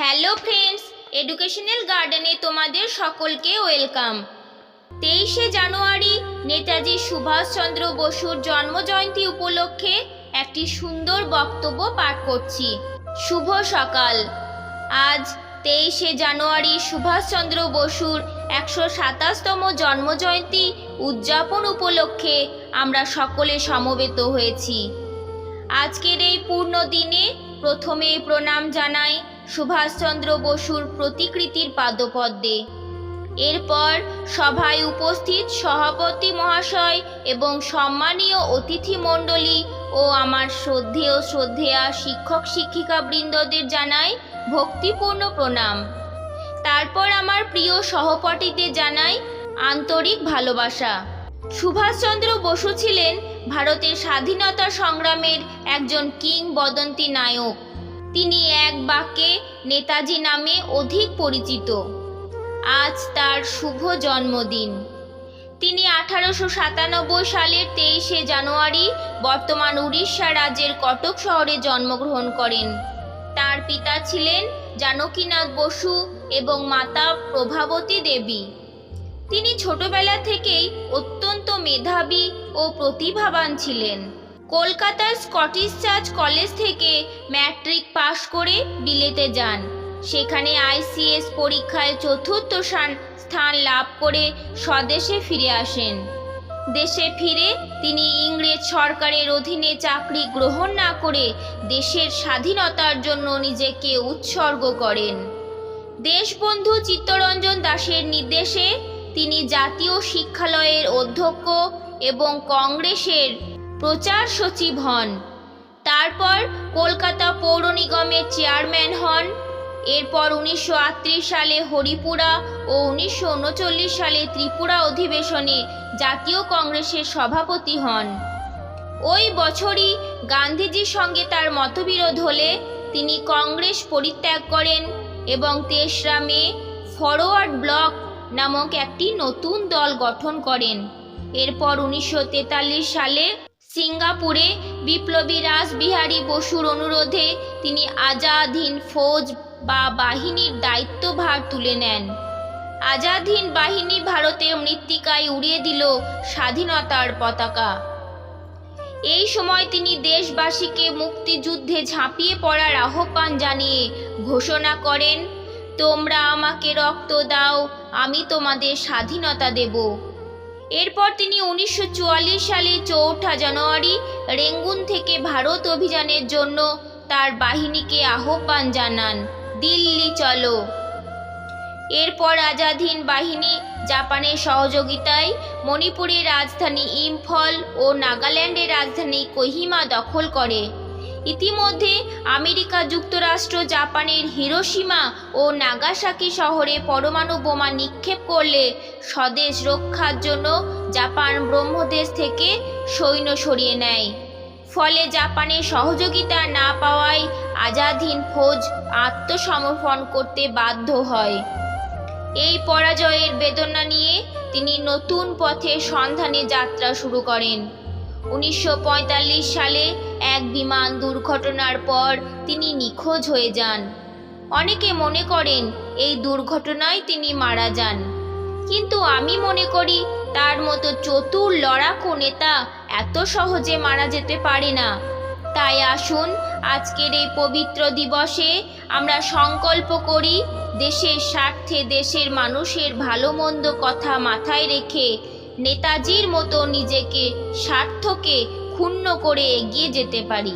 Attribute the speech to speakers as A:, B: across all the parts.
A: Hello friends, educational গার্ডেনে তোমাদের সকলকে ওয়েলকাম। তেইশে জানুয়ারি নেতাজি সুভাষচন্দ্র বসুর জন্মজয়ন্তী উপলক্ষে একটি সুন্দর বক্তব্য পাঠ করছি। শুভ সকাল। আজ তেইশে জানুয়ারি সুভাষচন্দ্র বসুর একশো সাতাশতম জন্মজয়ন্তী উদযাপন উপলক্ষে আমরা সকলে সমবেত হয়েছি। আজকের এই পূর্ণ দিনে প্রথমে প্রণাম জানাই সুভাষচন্দ্র বসুর প্রতিকৃতির পাদপদ্মে। এরপর সভায় উপস্থিত সভাপতি মহাশয় এবং সম্মানীয় অতিথি মণ্ডলী ও আমার শ্রদ্ধেয় শ্রদ্ধেয়া শিক্ষক শিক্ষিকা বৃন্দদের জানাই ভক্তিপূর্ণ প্রণাম। তারপর আমার প্রিয় সহপাঠীদের জানাই আন্তরিক ভালোবাসা। সুভাষচন্দ্র বসু ছিলেন ভারতের স্বাধীনতা সংগ্রামের একজন কিংবদন্তি নায়ক। তিনি এক বাক্যে নেতাজি নামে অধিক পরিচিত। আজ তার শুভ জন্মদিন। তিনি আঠারোশো সাতানব্বই সালের তেইশে জানুয়ারি বর্তমান উড়িষ্যা রাজ্যের কটক শহরে জন্মগ্রহণ করেন। তার পিতা ছিলেন জানকীনাথ বসু এবং মাতা প্রভাবতী দেবী। তিনি ছোটবেলা থেকেই অত্যন্ত মেধাবী ও প্রতিভাবান ছিলেন। কলকাতার স্কটিশ চার্চ কলেজ থেকে ম্যাট্রিক পাশ করে বিলেতে যান। সেখানে আইসিএস পরীক্ষায় চতুর্থ স্থান- স্থান লাভ করে স্বদেশে ফিরে আসেন। দেশে ফিরে তিনি ইংরেজ সরকারের অধীনে চাকরি গ্রহণ না করে দেশের স্বাধীনতার জন্য নিজেকে উৎসর্গ করেন। দেশবন্ধু চিত্তরঞ্জন দাসের নির্দেশে তিনি জাতীয় শিক্ষালয়ের অধ্যক্ষ এবং কংগ্রেসের প্রচার সচিব হন। তারপর কলকাতা পৌর নিগমের চেয়ারম্যান হন। এরপর উনিশশো আটত্রিশ সালে হরিপুরা ও উনিশশো উনচল্লিশ সালে ত্রিপুরা অধিবেশনে জাতীয় কংগ্রেসের সভাপতি হন। ওই বছরই গান্ধীজির সঙ্গে তার মতবিরোধ হলে তিনি কংগ্রেস পরিত্যাগ করেন এবং তেসরা মে ফরওয়ার্ড ব্লক নামক একটি নতুন দল গঠন করেন। এরপর উনিশশো তেতাল্লিশ সালে সিঙ্গাপুরে বিপ্লবী রাসবিহারী বসুর অনুরোধে তিনি আজাদ হিন্দ ফৌজ বা বাহিনীর দায়িত্বভার তুলে নেন। আজাদ হিন্দ বাহিনী ভারতের মৃত্তিকায় উড়িয়ে দিল স্বাধীনতার পতাকা। এই সময় তিনি দেশবাসীকে মুক্তিযুদ্ধে ঝাঁপিয়ে পড়ার আহ্বান জানিয়ে ঘোষণা করেন, তোমরা আমাকে রক্ত দাও, আমি তোমাদের স্বাধীনতা দেব। এরপর তিনি উনিশশো চুয়াল্লিশ সালে চৌঠা জানুয়ারি রেঙ্গুন থেকে ভারত অভিযানের জন্য তার বাহিনীকে আহ্বান জানান, দিল্লি চলো। এরপর আজাদহীন বাহিনী জাপানের সহযোগিতায় মণিপুরের রাজধানী ইম্ফল ও নাগাল্যান্ডের রাজধানী কোহিমা দখল করে। ইতিমধ্যে আমেরিকা যুক্তরাষ্ট্র, জাপানের হিরোসীমা ও নাগাসাকি শহরে পরমাণু বোমা নিক্ষেপ করলে স্বদেশ রক্ষার জন্য জাপান ব্রহ্মদেশ থেকে সৈন্য সরিয়ে নেয়। ফলে জাপানের সহযোগিতা না পাওয়ায় আজাদহীন ফৌজ আত্মসমর্পণ করতে বাধ্য হয়। এই পরাজয়ের বেদনা নিয়ে তিনি নতুন পথে সন্ধানে যাত্রা শুরু করেন। উনিশশো পঁয়তাল্লিশ সালে এক বিমান দুর্ঘটনার পর তিনি নিখোঁজ হয়ে যান। অনেকে মনে করেন এই দুর্ঘটনায় তিনি মারা যান। কিন্তু আমি মনে করি তার মতো চতুর লড়াকু নেতা এত সহজে মারা যেতে পারে না। তাই আসুন, আজকের এই পবিত্র দিবসে আমরা সংকল্প করি, দেশের স্বার্থে দেশের মানুষের ভালো মন্দ কথা মাথায় রেখে নেতাজির মতো নিজেকে স্বার্থকে ক্ষুণ্ণ করে এগিয়ে যেতে পারি।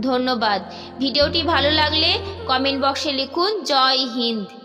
A: ধন্যবাদ। ভিডিওটি ভালো লাগলে কমেন্ট বক্সে লিখুন, জয় হিন্দ।